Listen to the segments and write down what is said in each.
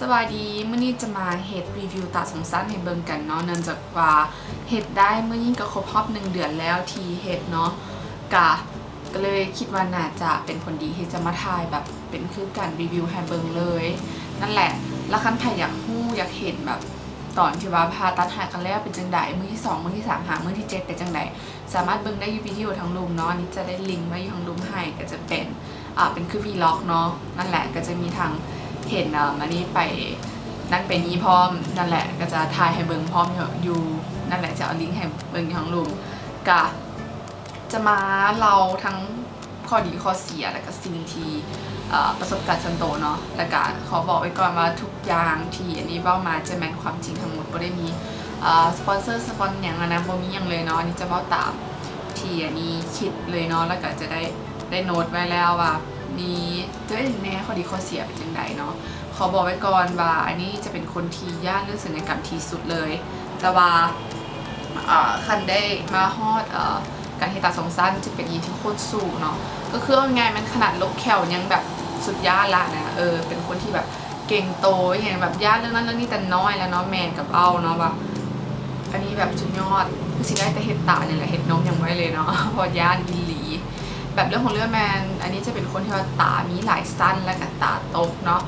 สวัสดีเมื่อนี้จะมาเฮ็ดรีวิวตาสงสั้นให้เบิ่งกันเนาะเนื่องจากว่าเฮ็ดได้เมื่อนี้ก็ครบรอบหนึ่งเดือนแล้วที่เฮ็ดเนาะกะก็เลยคิดว่าน่าจะเป็นผลดีที่จะมาถ่ายแบบเป็นคือการรีวิวให้เบิ่งเลย นั่นแหละแล้วคันใครอยากฮู้อยากเห็นแบบตอนที่ว่าพาตัดหายกันแล้วเป็นจังไดมือที่สองมื้อที่สามหามื้อที่เจ็ดเป็นจังไดสามารถเบิ่งได้อยู่วิดีโอทั้งรูมเนาะนนี้จะได้ลิงก์ไว้อยู่ทั้งรูมให้ก็จะเป็นอ่าเป็นคือวีล็อกเนาะนั่นแหละก็จะมีทาง เห็นอะอันนี้ไปนั่นไปนี้พร้อมนั่นแหละก็จะทายให้เบิงพร้อมอยู่นั่นแหละจะเอาลิงก์ให้เบิ่งทั้งรูมกะจะมาเราทั้งข้อดีข้อเสียแล้วก็สิ่งที่ประสบการณ์ส่วนตัวเนาะแล้วก็ขอบอกไว้ก่อนว่าทุกอย่างที่อันนี้เบ้ามาจะแมนความจริงทั้งหมดบ่ได้มีสปอนเซอร์สปอนอย่างนนั้นบ่มีอย่างเลยเนาะอันนี้จะเบ้าตามที่อันนี้คิดเลยเนาะแล้วก็จะได้ได้โน้ตไว้แล้วว่า มีเจอแน่ข้อดีข้อเสียเป็นจังไดเนาะขอบอกไว้ก่อนว่าอันนี้จะเป็นคนที่ย่านเรื่องศัลยกรรมที่สุดเลย แต่ว่าคันได้มาฮอดออการเฮตาสองสั้นจะเป็นยีที่โคตรสูงเนาะก็คือเอาไงมันขนาดลบแขวยังแบบสุดยอดละนะเออเป็นคนที่แบบเก่งโตอย่างแบบย่าเรื่องนั้นเรื่องนี้แต่น้อยแล้วเนาะแมนกับเอาเนาะว่าอันนี้แบบสุดยอดคือสิได้แต่เห็ดตาเนี่ยแหละเห็ดนมยังไม่เลยเนาะพอย่าดี แบบเรื่องของเรื่องแมน อันนี้จะเป็นคนที่ว่าตามีหลายสั้นแล้วก็ตาตกเนาะ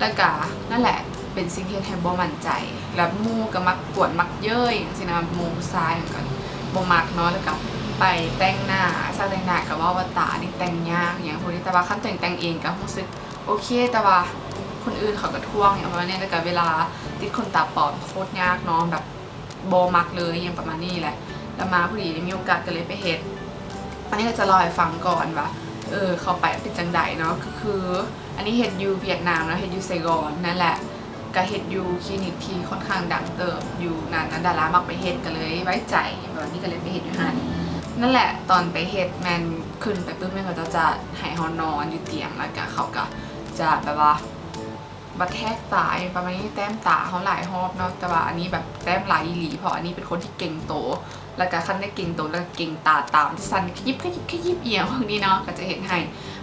แล้วก็นั่นแหละเป็นสิ่งที่แทนบ่มั่นใจ แล้วมูก็มักกวนมักเย้ยอย่างสินะมูซ้ายอย่างกันบ่มักเนาะแล้วก็ไปแต่งหน้าซาแต่งหน้าก็ว่าว่าตานี่แต่งยากอย่างพวกนี้แต่ว่าขั้นแต่งแต่งเองก็รู้สึกโอเคแต่ว่าคนอื่นเขาก็ท่วงอย่างประมาณนี้แล้วก็เวลาติดคนตาปอมโคตรยากเนาะแบบบ่มักเลยอย่างประมาณนี้แหละแล้วมาพอดีได้มีโอกาสก็เลยไปเฮ็ด อันนี้เราจะล่าให้ฟังก่อนว่าเออเขาไปเป็นจังไดเนาะก็คือ อันนี้เฮดยูเวียดนามแล้วเฮดยูไซกอนนั่นแหละก็เฮดยูคลินิกที่ค่อนข้างดังเติบอยู่นั่นนดารามักไปเฮดกันเลยไว้ใจแบบนี้ก็เลยไปเฮดอยู่หันนั่นแหละตอนไปเฮดแมนขึ้นไปปุ๊บแม่ก็จะจะให้เฮานอนอยู่เตียงแล้วก็เขาก็จะแบบว่า บัดแทกตายประมาณนี้แต้มตาเขาหลายรอบเนาะแต่ว่าอันนี้แบบแต้มหลายหลีเพราะอันนี้เป็นคนที่เก่งโต แล้วก็ขั้นได้เก่งโตแล้วก็เก่งตาตามที่สั้นขยิบขยิบขยิบเอียงพวกนี้เนาะก็จะเห็นให้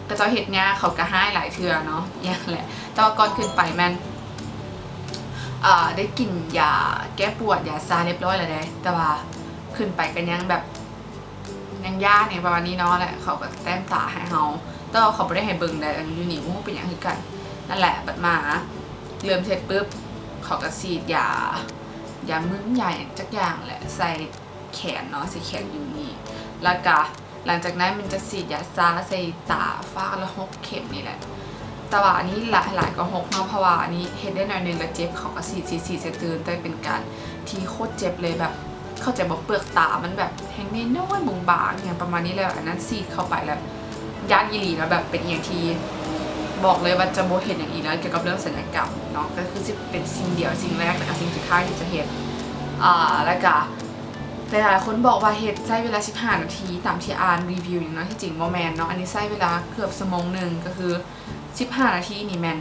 ก็จะเห็นง่าเขาก็ให้หลายเทือเนาะอย่างแหละแต่ว่าก่อนขึ้นไปมันได้กินยาแก้ปวดยาซาเรียบร้อยแล้วได้แต่ว่าขึ้นไปกันยังแบบยังยากเนี่ยประมาณนี้เนาะแหละเขาก็แต้มตาให้เขาแต่ว่าเขาไม่ได้ให้เบิ่งแต่อยู่นี่ว่าเป็นอย่างคือกัน นั่นแหละบัดมาเริ่มเสร็จปุ๊บเขาก็ฉีดยายามึนใหญ่จักอย่างแหละใส่แขนเนาะใส่แขนอยู่นี่แล้วก็หลังจากนั้นมันจะฉีดยาซาใส่ตาฟ้าละหกเข็มนี่แหละแต่ว่าอันนี้หลายหลายก็หกเนาะเพราะว่าอันนี้เห็นได้หน่อยหนึงแล้วเจ็บเขาก็ฉีดฉีดฉีดใส่ตื่นแต่เป็นการที่โคตรเจ็บเลยแบบเข้าใจบอกเปลือกตามันแบบแห้งน้อยบางๆอย่างประมาณนี้แล้วอันนั้นฉีดเข้าไปแล้วย่านยีหลีแล้วแบบเป็นอย่างที่ บอกเลยว่าจะโบเห็นอย่างอีกแล้วเกี่ยวกับเรื่องศัลยกรรมเนาะก็คือจะเป็นสิ่งเดียวสิ่งแรกแต่สิ่งสุดท้ายที่จะเห็นอ่าแล้วก็หลายๆคนบอกว่าเห็ดใช้เวลา 15 นาที ตามที่อ่านรีวิวอย่างเนาะที่จริงโมแมนเนาะอันนี้ใช้เวลาเกือบสมงหนึ่งก็คือ 15 นาทีนี่แมน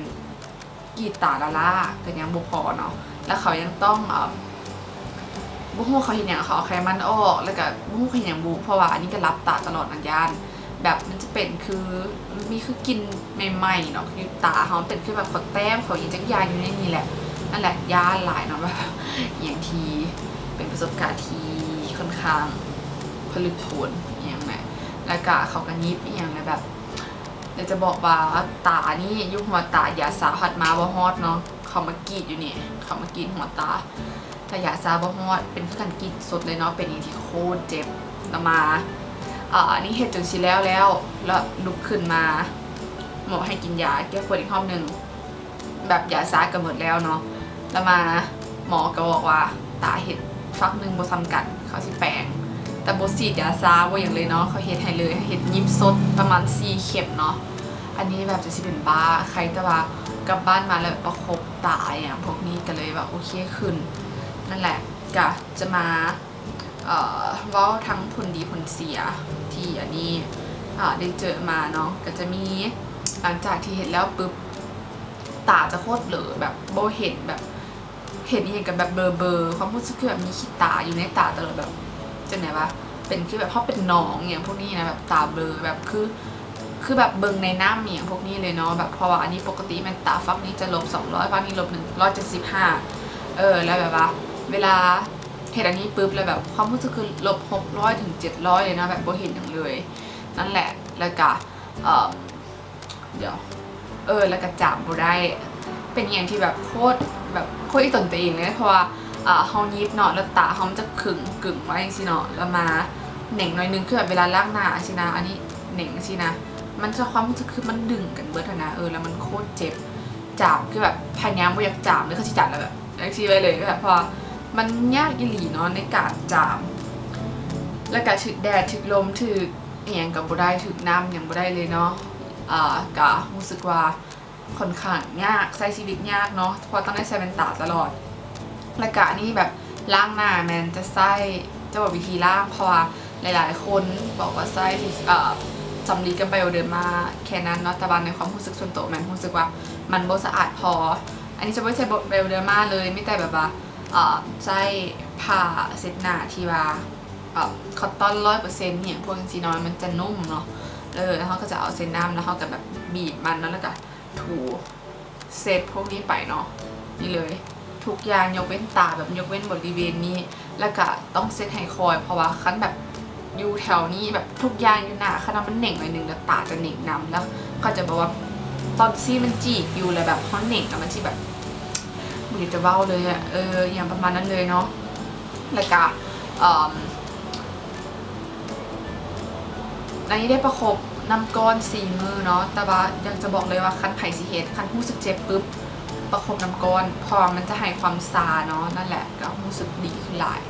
กีตาละล่าแต่ยังบุพอเนาะแล้วเขายังต้องอ่อบุ้งเขาเห็นอย่างเขาเอาไขมันออก แล้วก็บุ้งเขาเห็นอย่างบุเพราะว่าอันนี้ก็รับตาตลอดนันยาน แบบมันจะเป็นคือมีคือกินใหม่ๆเนาะคือตาเขาเป็นคือแบบขาแต้มขาอย่างจักยาอยู่ในนี่แหละนั่นแหละยาหลายเนาะแบบอย่างทีเป็นประสบการณ์ที่ค่อนข้างผลึกโผนอย่างไรแล้วก็เขาก็ยิบอย่างไรแบบเดี๋ยวจะบอกว่าตานี่ยุคหัวตายาสาหัดมาบ่ฮอดเนาะเขามากีดอยู่นี่เขามากีดหัวตาถ้ายาซาบ่ฮอดเป็นการกีดสดเลยเนาะเป็นอย่างที่โคตรเจ็บล้วมา อ่าอันนี้เห็ดจนชิแล้วแล้ว แล้วลุกขึ้นมาหมอให้กินยาแก้ปวดอีกรอบหนึ่งแบบยาซาก็หมดแล้วเนาะแล้วมาหมอก็บอกว่าตาเห็ดฟักหนึ่งโบซ้ำกันเขาสิแปลงแต่โบสีดยาซาบ่อย่างเลยเนาะเขาเห็ดให้เลยเห็ดยิบสดประมาณสี่เข็มเนาะอันนี้แบบจะสิเป็นบ้าใครแต่ว่ากลับบ้านมาแล้วประคบตาอย่างพวกนี้ก็เลยแบบโอเคขึ้น นั่นแหละก็จะมา ว่าทั้งผลดีผลเสียที่อันนี้อ่าได้เจอมาเนาะก็จะมีหลังจากที่เห็นแล้วปุ๊บตาจะโคตรเหลอแบบโบเห็นแบบเห็นเห็นกับแบบเบลอเบลอๆความรู้สึกคือแบบมีขี้ตาอยู่ในตาตลอดแบบจะไหนวะเป็นคือแบบเพราะเป็นหนองอย่างพวกนี้นะแบบตาเบลอแบบคือคือแบบเบิงในหน้าเมียงพวกนี้เลยเนาะแบบเพราะว่าอันนี้ปกติมันตาฟักนี้จะลบ200ฟักนี้ลบ175เออแล้วแบบว่า เวลา เห็นอันนี้ปุ๊บแล้วแบบความรู้สึกคือลบ600ถึง700เลยนะแบบบ่เห็นอย่างเลย นั่นแหละแล้วก็เออเดี๋ยวเออแล้วก็จามบ่ได้เป็นอย่างที่แบบโคตรแบบโคตรอีตนตัวเองเลยเพราะว่าอ่าเฮายิบเนาะแล้วตาเฮามันจะขึงกึ่งไว้จังซี่เนาะแล้วมาเหน่งหน่อยนึงคือแบบเวลาล้างหน้าสินะ อันนี้เหน่งสินะ มันจะความรู้สึกคือมันดึงกันเบิดอะนะเออแล้วมันโคตรเจ็บจามคือแบบพยายามบ่อยากจามเลยคือจามแล้วแบบแอคซีไว้เลยแบบพราะว่า มันยากอีหลีเนาะในการจาม แล้วก็ถึกแดดถึกลมถึกอหย่างกับบ่ได้ถึกน้ำอย่างบ่ได้เลยเนาะอ่าก็รู้สึกว่าค่อนข้างยากใช้ชีวิตยากเนาะเพราะต้องได้ใส่แว่นตาตลอด แล้วก็อันนี้แบบล้างหน้าแมนจะใส่จะบอกวิธีล้างเพราะว่าหลายๆ คนบอกว่าใส่ที่เอ่อสำลีกับไบโอเดิร์มาแค่นั้นเนาะแต่ว่าในความรู้สึกส่วนตัวแมนรู้สึกว่ามันบ่สะอาดพอ อันนี้จะไม่ใช่ไบโอเดิร์มาเลยไม่แต่แบบว่า ใส่ผ้าเช็ดหน้าที่ว่าคอตตอนร้อยเปอร์เซ็นต์เนี่ยพวกซีนอยมันจะนุ่มเนาะเออแล้วเขาก็จะเอาเส้นน้ำแล้วเขาก็แบบบีบมันแล้วก็ถูเซตพวกนี้ไปเนาะนี่เลย ทุกอย่างยกเว้นตาแบบยกเว้นบริเวณนี้ แล้วก็ต้องเซตให้คอย เพราะว่าคันแบบอยู่แถวนี้แบบทุกอย่างอยู่หนาคันมันเหน่งหน่อยนึงแล้วตาจะเหน่งนำแล้วเขาจะบอกว่าตอนซี่มันจีกอยู่เลยแบบเขาเหน่งอะมันที่แบบ มือจะเบ้าเลยอะเอออย่างประมาณนั้นเลยเนาะแล้วก็อันนี้ได้ประคบน้ำก้อนสี่มือเนาะแต่ว่ายากจะบอกเลยว่าคันไผ่สีเห็ดคันรู้สึกเจ็บปุ๊บประคบน้ำก้อนพอมันจะให้ความซาเนาะนั่นแหละก็รู้สึกดีขึ้นหลาย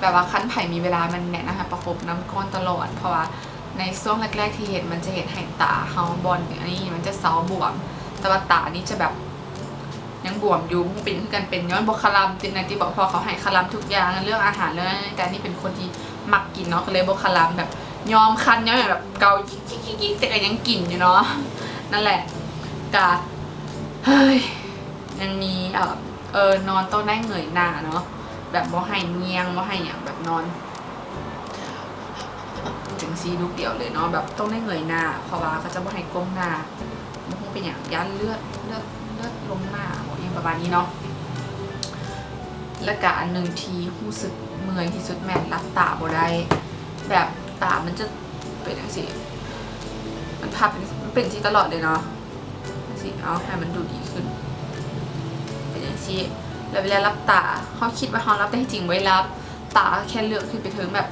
แบบว่าคันไผ่มีเวลามันแนะนะคะประคบน้ำก้อนตลอด เพราะว่าในช่วงแรกๆที่เห็ดมันจะเห็ดให้ตาเฮาบอลอันนี้มันจะเซาบวมแต่ว่าตานี้จะแบบ ยังบวมอยู่มันเป็นกันเป็นย้อนบวคารัมติดในที่บอกพอเขาให้คารัมทุกอย่างเรื่องอาหารเรื่องอะไรแต่นี่เป็นคนที่มักกินเนาะก็เลยบวคารัมแบบยอมคันยอมแบบเกากิ๊กกิ๊กแต่ก็ยังกินอยู่เนาะนั่นแหละกะเฮ้ยยังมีเออเออนอนต้องได้เงยหน้าเนาะแบบบ่ให้เงียงบ่ให้อย่างแบบนอนถึงซีลูกเดียวเลยเนาะแบบต้องได้เงยหน้าเพราะว่าเขาจะบ่ให้ก้มหน้ามันคงเป็นอย่างยันเลือดเลือดเลือดลงหน้า ประมาณนี้เนาะและกะอันหนึ่งทีรู้สึกเมื่อยที่สุดแม่นรับตาบ่ได้ แบบตามันจะเป็นอย่างสิมันพับเป็นมันเป็นที่ตลอดเลยเนาะสิเอาให้มันดูดีขึ้น เป็นอย่างสิแล้วเวลารับตาเขาคิดว่าเขารับแต่ที่จริงไว้รับ ตาแค่เลือกขึ้นไปถึงแบบ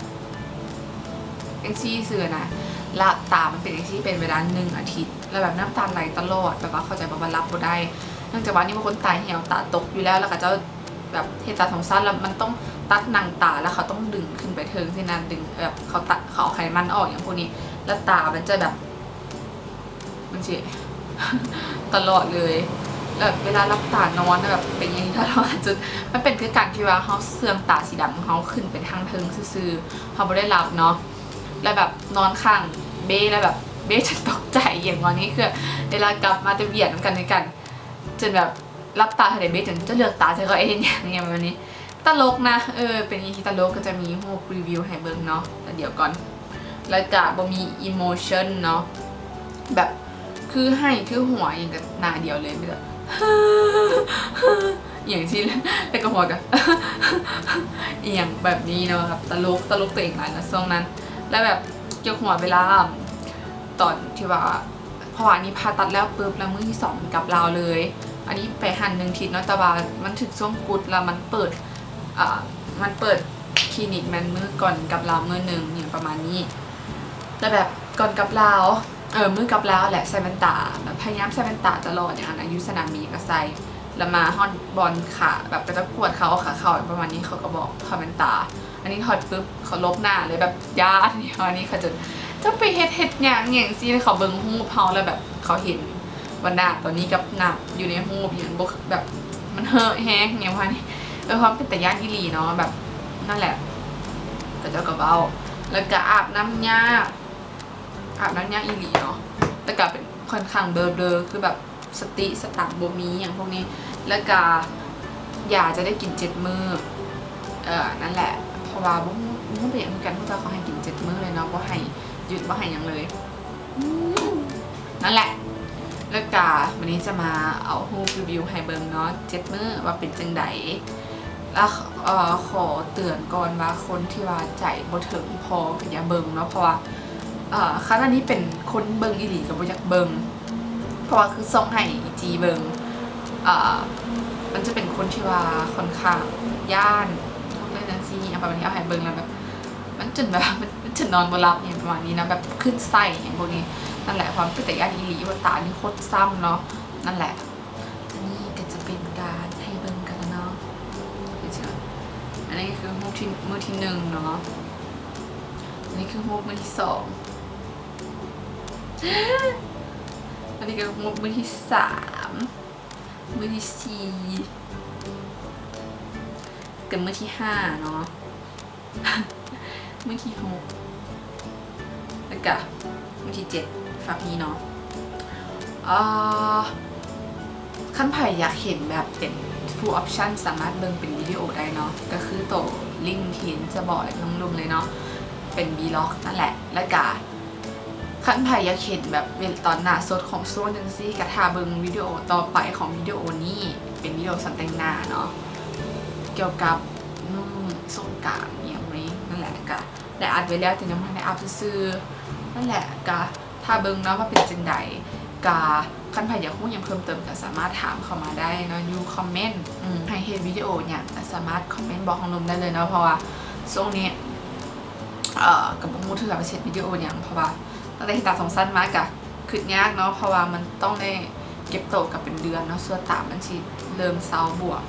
เอ็งซี่เสือนะละตามันเป็นเอ็งซี่เป็นเวลาหนึ่งอาทิตย์ แล้วแบบน้ำตาไหลตลอดแบบว่าเข้าใจบอกว่ารับบ่ได้ นื่องจากว่านี่บางคนตาเหี่ยวตาตกอยู่แล้วแล้วก็จะแบบเฮดตาสองสั้นแล้วมันต้องตัดหนังตาแล้วเขาต้องดึงขึ้นไปเทิงที่นั่นดึงแบบเขาตัดเขาเอาไขมันออกอย่างพวกนี้ แล้วตามันจะแบบ มันจะตลอดเลยแล้วเวลารับตานอนแบบเป็นอย่างนี้ตลอดจนมันเป็นคือการที่ว่าเขาเสื่อมตาสีดำของเขาขึ้นไปทางเทิงซื่อๆเขาไม่ได้รับเนาะแล้วแบบนอนข้างเบ้แล้วแบบเบ้จะตกใจอย่างวันนี้คือ เวลากลับมาจะเบียดกันในกัน จนแบบรับตาทะเลเบ้จนจะเลือกตาเธอก็เองอย่างเงี้ยวันนี้ตลกนะเออเป็นอีที่ตลกก็จะมีพวกรีวิวให้เบิ่งเนาะแต่เดี๋ยวก่อน แล้วก็บ่มีอิโมชันเนาะแบบคือให้คือหัวอย่างกับหน้าเดียวเลยไม่แบบอย่างที่แล้วก็หัวกับอย่างแบบนี้เนาะครับตลกตลกตัวเองหลายนะช่วงนั้น แล้วแบบเกี่ยวหัวเวลาตอนที่ว่า พราะว่าอันนี้ผ่าตัดแล้วปุ๊บแล้วมือที่สองกลับลาวเลย อันนี้ไปหั่นหนึ่งทิศเนาะแต่ว่ามันถึงช่วงกุดแล้วมันเปิดอ่ามันเปิดคลินิกแมนมือก่อนกลับลาวมือหนึ่งอย่างประมาณนี้แล้วแบบก่อนกลับลาวเออมือกลับลาวแหละใส่แว่นตาแบบพยายามใส่แว่นตาตลอดอย่างนั้นอายุสนามมีก็ใส่แล้วมาฮอดบอลขาแบบก็จะปวดเขาขาเข่าประมาณนี้เขาก็บอกถอดแว่นตา อันนี้ถอดปุ๊บเขาลบหน้าเลยแบบญานี่อันนี้เขาจะ จะไปเฮ็ดเฮ็ดอย่างอย่างซี่เขาเบิ่งหูเขาแล้วแบบเขาเห็นวันหน้าตอนนี้กับหน้าอยู่ในหูอย่างบกแบบมันเฮอะแฮงอย่างว่านี่เออความเป็นแต่ญาติที่ลีเนาะแบบนั่นแหละก็เจ้ากับเบ้าแล้วก็อาบน้ำยาอาบน้ำยาอีหลีเนาะแล้วก็เป็นค่อนข้างเบลอๆคือแบบสติสตังบ่มีอย่างพวกนี้ แล้วก็ยาจะได้กินเจ็ดมือเออนั่นแหละเพราะว่าบุ้งบุ้งเป็นอย่างเหมือนกันพวกเจ้าเขาให้กินเจ็ดมือเลยเนาะว่าให้ห ยุดว่าให้ยังเลย นั่นแหละแล้วก็วันนี้จะมาเอาฮูปรีวิวให้เบิงเนาะเจ็ดมือว่าเป็นจังไดแล้วขอเตือนก่อนว่าคนที่ว่าใจบ่ถึงพอก็อย่าเบิงเนาะเพราะว่าคันอันนี้เป็นคนเบิงอีหลีกับบ่อยากเบิงเพราะว่าคือส่งให้อีจีเบิงมันจะเป็นคนที่ว่าค่อนข้างย่านพวกเรื่องนั้นซี่อย่างประมาณนี้เอาให้เบิงแล้วแบบมันจนแบบมัน มันจนนอนบ่หลับอย่าประมาณนี้นะแบบขึ้นไส้อย่างพวกนี้นั่นแหละความเป็นแต่ญาติอีหลีว่าตานี่โคตรซ้ำเนาะนั่นแหละนนี้ก็จะเป็นการให้เบิ่งกันเนาะเดี๋ยวเชื่ออันนี้คือมูที่มือที่หนึ่งเนาะอันนี้คือมูมือที่สองอันนี้คือมูมือที่สามมือที่สี่กับมือที่ห้าเนาะมือที่หก แล้วก็มือที่เจ็ดฝั่งนี้เนาะขั้นไผ่อยากเห็นแบบเป็น full option สามารถเบิ่งเป็นวิดีโอได้เนาะก็คือโตวลิงก์ที่จะบอกเลยน้องลุงเลยเนาะเป็น vlog นั่นแหละแล้วก็ขั้นไผ่อยากเห็นแบบเวลตอนหน้าสดของโซนจังซี่กระทาเบิ่งวิดีโอต่อไปของวิดีโอนี้เป็นวิดีโอสันแต่งหน้าเนาะเกี่ยวกับนุ่งสงการอย่างนี้นั่นแหละก็ได้อัดไว้แล้วแต่ยังไม่ได้อัพซื้อ นั่นแหละก็ถ้าเบิ่งเนาะว่าเป็นจังใดก็คันใครอยากรู้ยังเพิ่มเติมก็สามารถถามเข้ามาได้เนาะยูคอมเมนต์ให้เห็นวิดีโอเนี่ยสามารถคอมเมนต์บอกของลุมได้เลยเนาะเพราะว่าช่วงนี้เอ่อกับมูถือไปเช็ดวิดีโอเนี่ยเพราะว่าตั้งแต่ตัดสองสั้นมากอะคืดยากเนาะเพราะว่ามันต้องได้เก็บโตกับเป็นเดือนเนาะส่วนตามันชีเริ่มเซาบวม